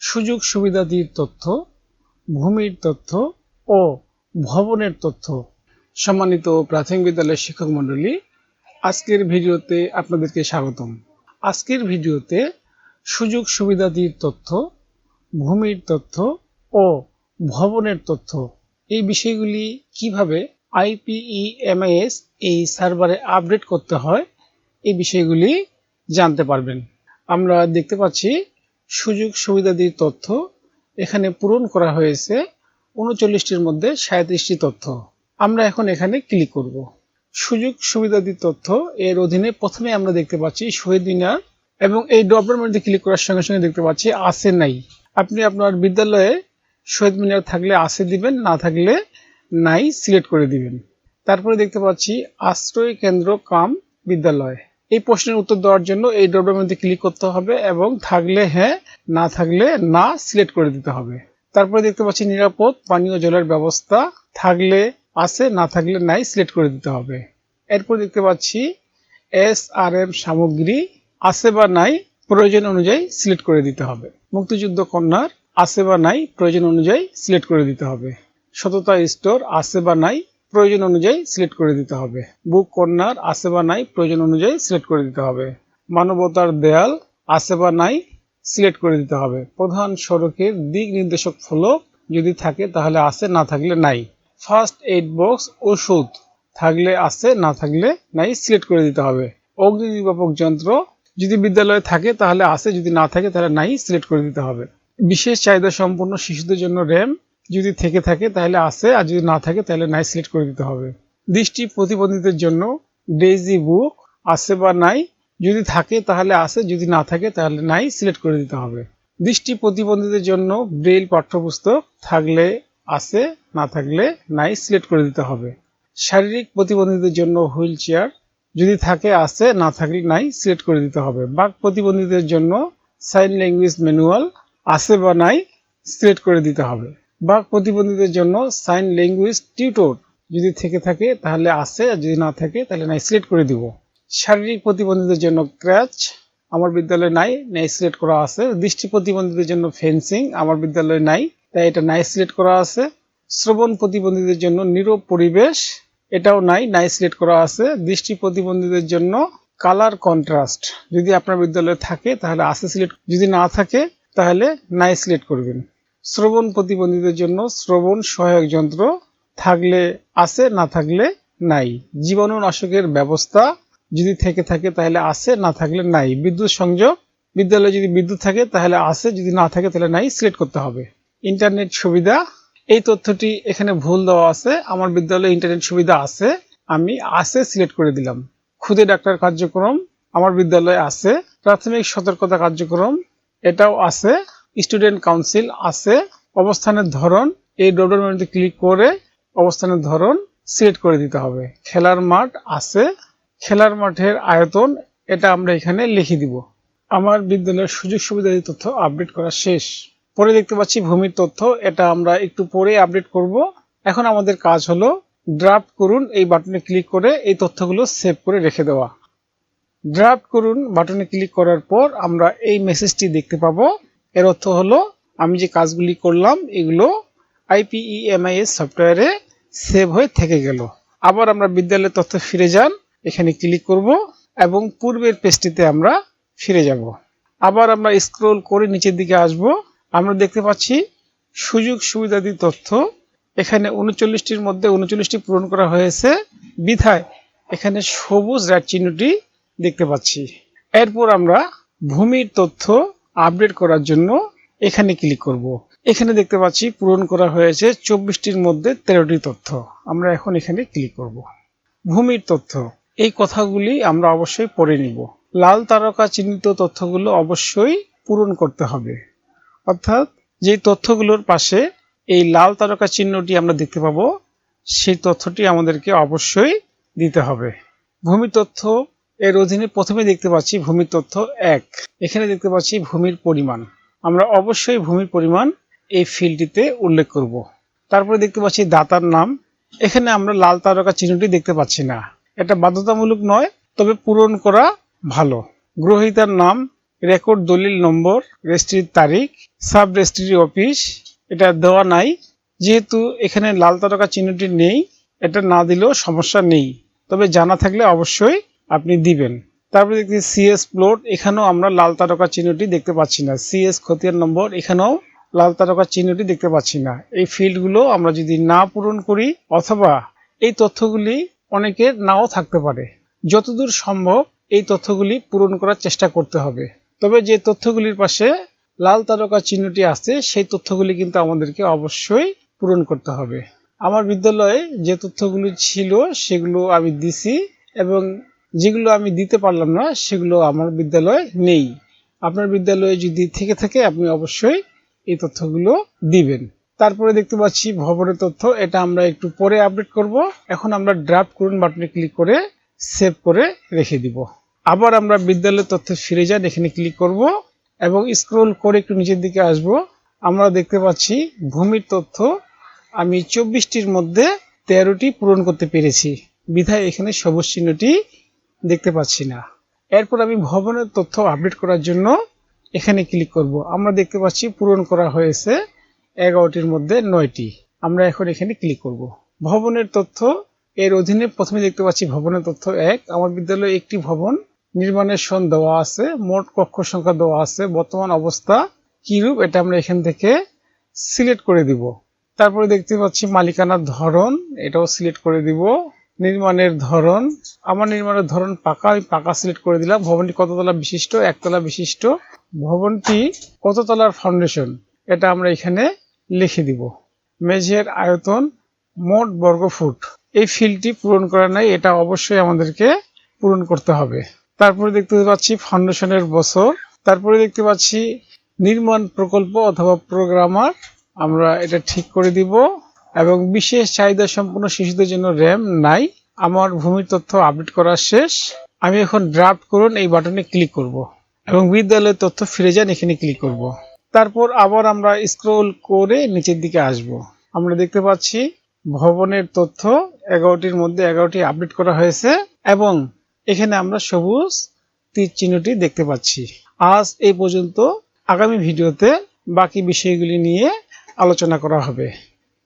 সুযোগ সুবিধাদির তথ্য, ভূমির তথ্য ও ভবনের তথ্য সম্মানিত প্রাথমিক বিদ্যালয়ের শিক্ষক মণ্ডলী, আজকের ভিডিওতে আপনাদেরকে স্বাগতম। আজকের ভিডিওতে সুযোগ সুবিধাদির তথ্য, ভূমির তথ্য ও ভবনের তথ্য এই বিষয়গুলি কীভাবে আইপিইএমআইএস এই সার্ভারে আপডেট করতে হয় এই বিষয়গুলি জানতে পারবেন। আমরা দেখতে পাচ্ছি সুযোগ সুবিধাদির তথ্য এখানে পূরণ করা হয়েছে উনচল্লিশটির মধ্যে সাঁত্রিশটি তথ্য। আমরা এখন এখানে ক্লিক করব। সুযোগ সুবিধাদির তথ্য এর অধীনে প্রথমে আমরা দেখতে পাচ্ছি শহীদ মিনার এবং এই ড্রপের মধ্যে ক্লিক করার সঙ্গে সঙ্গে দেখতে পাচ্ছি আছে নাই। আপনি আপনার বিদ্যালয়ে শহীদ মিনার থাকলে আছে দিবেন, না থাকলে নাই সিলেক্ট করে দিবেন। তারপরে দেখতে পাচ্ছি আশ্রয় কেন্দ্র কাম বিদ্যালয়। এই প্রশ্নের উত্তর দেওয়ার জন্য এই মধ্যে ক্লিক করতে হবে এবং থাকলে হ্যাঁ না থাকলে না সিলেক্ট করে দিতে হবে। তারপরে দেখতে পাচ্ছি নিরাপদ পানীয় জলের ব্যবস্থা থাকলে আছে, না থাকলে নাই সিলেক্ট করে দিতে হবে। এরপর দেখতে পাচ্ছি এস আর এম সামগ্রী আছে বা নাই প্রয়োজন অনুযায়ী সিলেক্ট করে দিতে হবে। মুক্তিযুদ্ধ কন্যার আছে বা নাই প্রয়োজন অনুযায়ী সিলেক্ট করে দিতে হবে। সততা স্টোর আছে বা নাই প্রয়োজন অনুযায়ী সিলেক্ট করে দিতে হবে। বুক কর্নার আছে বা নাই, প্রয়োজন অনুযায়ী সিলেক্ট করে দিতে হবে। মানবতার দেয়াল, আছে বা নাই সিলেক্ট করে দিতে হবে। প্রধান সড়কের দিক নির্দেশক ফলক যদি থাকে তাহলে আছে, না থাকলে নাই। ফার্স্ট এইড বক্স ওষুধ, থাকলে আছে, না থাকলে নাই সিলেক্ট করে দিতে হবে। অগ্নি নির্বাপক যন্ত্র, যদি বিদ্যালয়ে থাকে তাহলে আছে, যদি না থাকে তাহলে নাই সিলেক্ট করে দিতে হবে। বিশেষ চাহিদা সম্পন্ন শিশুদের জন্য র্যাম যদি থেকে থাকে তাহলে আছে, আর যদি না থাকে তাহলে নাই সিলেক্ট করে দিতে হবে। দৃষ্টি প্রতিবন্ধীদের জন্য ডেইজি বুক আছে বা নাই, যদি থাকে তাহলে আছে, যদি না থাকে তাহলে নাই সিলেক্ট করে দিতে হবে। দৃষ্টি প্রতিবন্ধীদের জন্য ব্রেইল পাঠ্যপুস্তক থাকলে আছে, না থাকলে নাই সিলেক্ট করে দিতে হবে। শারীরিক প্রতিবন্ধীদের জন্য হুইল চেয়ার, যদি থাকে আছে, না থাকলে নাই সিলেক্ট করে দিতে হবে। বাক প্রতিবন্ধীদের জন্য সাইন ল্যাঙ্গুয়েজ ম্যানুয়াল আছে বা নাই সিলেক্ট করে দিতে হবে। বাক প্রতিবন্ধীদের জন্য সাইন ল্যাঙ্গুয়েজ টিউটর যদি থেকে থাকে, তাহলে আছে, আর যদি না থাকে, তাহলে নাই সিলেক্ট করে দিব। শারীরিক প্রতিবন্ধীদের জন্য ক্র্যাচ আমার বিদ্যালয়ে নাই নাই সিলেক্ট করা আছে। দৃষ্টি প্রতিবন্ধীদের জন্য ফেন্সিং আমার বিদ্যালয়ে নাই, তাই এটা নাই সিলেক্ট করা আছে। শ্রবণ প্রতিবন্ধীদের জন্য নীরব পরিবেশ, এটাও নাই নাই সিলেক্ট করা আছে। দৃষ্টি প্রতিবন্ধীদের জন্য কালার কন্ট্রাস্ট যদি আপনার বিদ্যালয়ে থাকে, তাহলে আছে সিলেক্ট যদি না থাকে, তাহলে নাই সিলেক্ট করবেন। শ্রবণ প্রতিবন্ধীদের জন্য শ্রবণ সহায়ক যন্ত্র থাকলে আছে, না থাকলে নাই। জীবাণুনাশকের ব্যবস্থা যদি থেকে থাকে তাহলে আছে, না থাকলে নাই। বিদ্যুৎ সংযোগ, বিদ্যালয়ে যদি বিদ্যুৎ থাকে তাহলে আছে, যদি না থাকে তাহলে নাই, সিলেক্ট করতে হবে। ইন্টারনেট সুবিধা, এই তথ্যটি এখানে ভুল দেওয়া আছে। আমার বিদ্যালয়ে ইন্টারনেট সুবিধা আছে, আমি আছে সিলেক্ট করে দিলাম। খুদে ডাক্তার কার্যক্রম আমার বিদ্যালয়ে আছে। প্রাথমিক সতর্কতা কার্যক্রম, এটাও আছে। স্টুডেন্ট কাউন্সিল আছে, অবস্থানের ধরন, এই ডবলের মধ্যে ক্লিক করে অবস্থানের ধরন সিলেক্ট করে দিতে হবে। খেলার মাঠ আছে, খেলার মাঠের আয়তন এটা আমরা এখানে লিখে দিব। আমার বিদ্যালয়ের সুযোগ সুবিধা তথ্য আপডেট করা শেষ। পরে দেখতে পাচ্ছি ভূমির তথ্য, এটা আমরা একটু পরে আপডেট করব। এখন আমাদের কাজ হলো ড্রাফট করুন, এই বাটনে ক্লিক করে এই তথ্যগুলো সেভ করে রেখে দেওয়া। ড্রাফট করুন বাটনে ক্লিক করার পর আমরা এই মেসেজটি দেখতে পাবো। এর অর্থ হলো, আমি যে কাজগুলি করলাম, এগুলো আইপিইএমআইএস সফটওয়্যারে সেভ হয়ে থেকে গেল। আবার আমরা বিদ্যালয়ের তথ্য ফিরে যান, এখানে ক্লিক করব এবং পূর্বের পেজটিতে আমরা ফিরে যাব। আবার আমরা স্ক্রোল করে নিচের দিকে আসব। আমরা দেখতে পাচ্ছি সুযোগ সুবিধাদি তথ্য। এখানে উনচল্লিশটির মধ্যে উনচল্লিশটি পূরণ করা হয়েছে। বিধায় এখানে সবুজ র্যাট চিহ্নটি দেখতে পাচ্ছি। এরপর আমরা ভূমির তথ্য আপডেট করার জন্য এখানে ক্লিক করব। এখানে দেখতে পাচ্ছি পূরণ করা হয়েছে চব্বিশটির মধ্যে তেরোটি তথ্য। আমরা এখন এখানে ক্লিক করব। ভূমির তথ্য। এই কথাগুলি আমরা অবশ্যই পড়ে নিব। লাল তারকা চিহ্নিত তথ্যগুলো অবশ্যই পূরণ করতে হবে। অর্থাৎ যে তথ্যগুলোর পাশে এই লাল তারকা চিহ্নটি আমরা দেখতে পাবো, সেই তথ্যটি আমাদেরকে অবশ্যই দিতে হবে। ভূমি তথ্য এর অধীনে প্রথমে দেখতে পাচ্ছি ভূমির তথ্য এক। এখানে দেখতে পাচ্ছি ভূমির পরিমাণ। আমরা অবশ্যই ভূমির পরিমাণ এই ফিল্ডটিতে উল্লেখ করব। তারপরে দেখতে পাচ্ছি দাতার নাম। এখানে আমরা লাল তারকা চিহ্নটি দেখতে পাচ্ছি না। এটা বাধ্যতামূলক নয়, তবে পূরণ করা ভালো। গ্রহিতার নাম, রেকর্ড দলিল নম্বর, রেজিস্ট্রির তারিখ, সাব রেজিস্ট্রি অফিস। এটা দেওয়া নাই। যেহেতু এখানে লাল তারকা চিহ্নটি নেই, এটা না দিলেও সমস্যা নেই। তবে জানা থাকলে অবশ্যই আপনি দিবেন। তারপরে দেখছি সিএস প্লট এখানেও আমরা লাল তারকা চিহ্নটি দেখতে পাচ্ছি না। সিএস খতিয়ান নম্বর, এখানেও লাল তারকা চিহ্নটি দেখতে পাচ্ছি না। এই ফিল্ডগুলো আমরা যদি না পূরণ করি, অথবা এই তথ্যগুলি অনেকের নাও থাকতে পারে। যতদূর সম্ভব এই তথ্যগুলি পূরণ করার চেষ্টা করতে হবে। তবে যে তথ্যগুলির পাশে লাল তারকা চিহ্নটি আছে, সেই তথ্যগুলি কিন্তু আমাদেরকে অবশ্যই পূরণ করতে হবে। আমার বিদ্যালয়ে যে তথ্যগুলি ছিল, সেগুলো আমি দিছি এবং যেগুলো আমি দিতে পারলাম না, সেগুলো আমার বিদ্যালয়ে নেই। আপনার বিদ্যালয়ে যদি থেকে থাকে, আপনি অবশ্যই এই তথ্যগুলো দিবেন। তারপরে দেখতে পাচ্ছি ভবনের তথ্য, এটা আমরা একটু পরে আপডেট করব। এখন আমরা ড্রাফট করুন বাটনে ক্লিক করে সেভ করে রেখে দিব। আবার আমরা বিদ্যালয়ের তথ্যে ফিরে যান, এখানে ক্লিক করব এবং স্ক্রোল করে একটু নিচের দিকে আসব। আমরা দেখতে পাচ্ছি ভূমির তথ্য, আমি চব্বিশটির মধ্যে তেরোটি পূরণ করতে পেরেছি। বিধায় এখানে সবুজ চিহ্নটি দেখতে পাচ্ছি না। এরপর আমি ভবনের তথ্য আপডেট করার জন্য এখানে ক্লিক করব। আমরা দেখতে পাচ্ছি পূরণ করা হয়েছে এগারোটির মধ্যে নয়টি। আমরা এখন এখানে ক্লিক করব। ভবনের তথ্য, এর অধীনে প্রথমে দেখতে পাচ্ছি ভবনের তথ্য এক। আমার বিদ্যালয়ে একটি ভবন নির্মাণের সন দেওয়া আছে। মোট কক্ষ সংখ্যা দেওয়া আছে। বর্তমান অবস্থা কিরূপ, এটা আমরা এখান থেকে সিলেক্ট করে দিব। তারপরে দেখতে পাচ্ছি মালিকানার ধরন, এটাও সিলেক্ট করে দিব। নির্মাণের ধরন, আমার নির্মাণের ধরন পাকা, আমি পাকা সিলেক্ট করে দিলাম। ভবনটি কততলা বিশিষ্ট? একতলা বিশিষ্ট। ভবনটি কততলার ফাউন্ডেশন এটা আমরা এখানে লিখে দিব। মেঝের আয়তন মোট বর্গ ফুট এই ফিল্ডটি পূরণ করা নাই, এটা অবশ্যই আমাদেরকে পূরণ করতে হবে। তারপরে দেখতে পাচ্ছি ফাউন্ডেশনের বছর। তারপরে দেখতে পাচ্ছি নির্মাণ প্রকল্প অথবা প্রোগ্রামার আমরা এটা ঠিক করে দিব। এবং বিশেষ চাহিদা সম্পন্ন শিশুদের জন্য র্যাম নাই। আমার ভূমির তথ্য আপডেট করা শেষ। আমি এখন ড্রাফট করুন, এই বাটনে ক্লিক করব। এবং বিদ্যালয়ের তথ্য ফিরে যান, এখানে ক্লিক করব। তারপর আবার আমরা স্ক্রল করে নিচের দিকে আসব। আমরা দেখতে পাচ্ছি ভবনের তথ্য এগারোটির মধ্যে এগারোটি আপডেট করা হয়েছে এবং এখানে আমরা সবুজ তীর চিহ্নটি দেখতে পাচ্ছি। আজ এই পর্যন্ত আগামী ভিডিওতে বাকি বিষয়গুলি নিয়ে আলোচনা করা হবে।